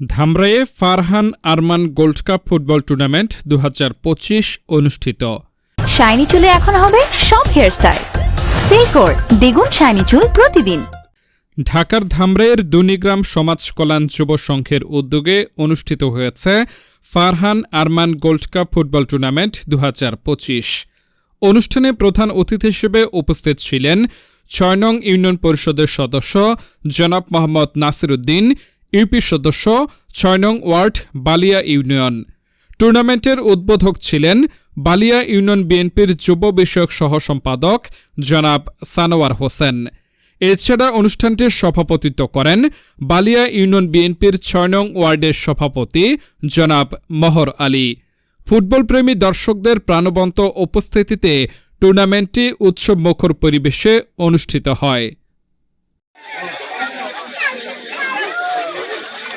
ধামরাইয়ে Farhan Arman gold cup football tournament দু হাজার পঁচিশ অনুষ্ঠিত। শাইনি চুলে এখন হবে সব হেয়ারস্টাইল। সিল্কোর দ্বিগুণ শাইনি চুল প্রতিদিন। ঢাকার ধামরাইয়ের দুনিগ্রাম সমাজ কল্যাণ যুব সংঘের উদ্যোগে অনুষ্ঠিত হয়েছে Farhan Arman gold cup football tournament দু হাজার পঁচিশ। অনুষ্ঠানে প্রধান অতিথি হিসেবে উপস্থিত ছিলেন ছয় নং ইউনিয়ন পরিষদের সদস্য জনাব মোহাম্মদ নাসির উদ্দিন ইউপি সদস্য ছয় নং ওয়ার্ড বালিয়া ইউনিয়ন। টুর্নামেন্টের উদ্বোধক ছিলেন বালিয়া ইউনিয়ন বিএনপির যুব বিষয়ক সহ সম্পাদক জনাব সানোয়ার হোসেন। এছাড়া অনুষ্ঠানটির সভাপতিত্ব করেন বালিয়া ইউনিয়ন বিএনপির ছয় নং ওয়ার্ডের সভাপতি জনাব মহর আলী। ফুটবলপ্রেমী দর্শকদের প্রাণবন্ত উপস্থিতিতে টুর্নামেন্টটি উৎসব মুখর পরিবেশে অনুষ্ঠিত হয়।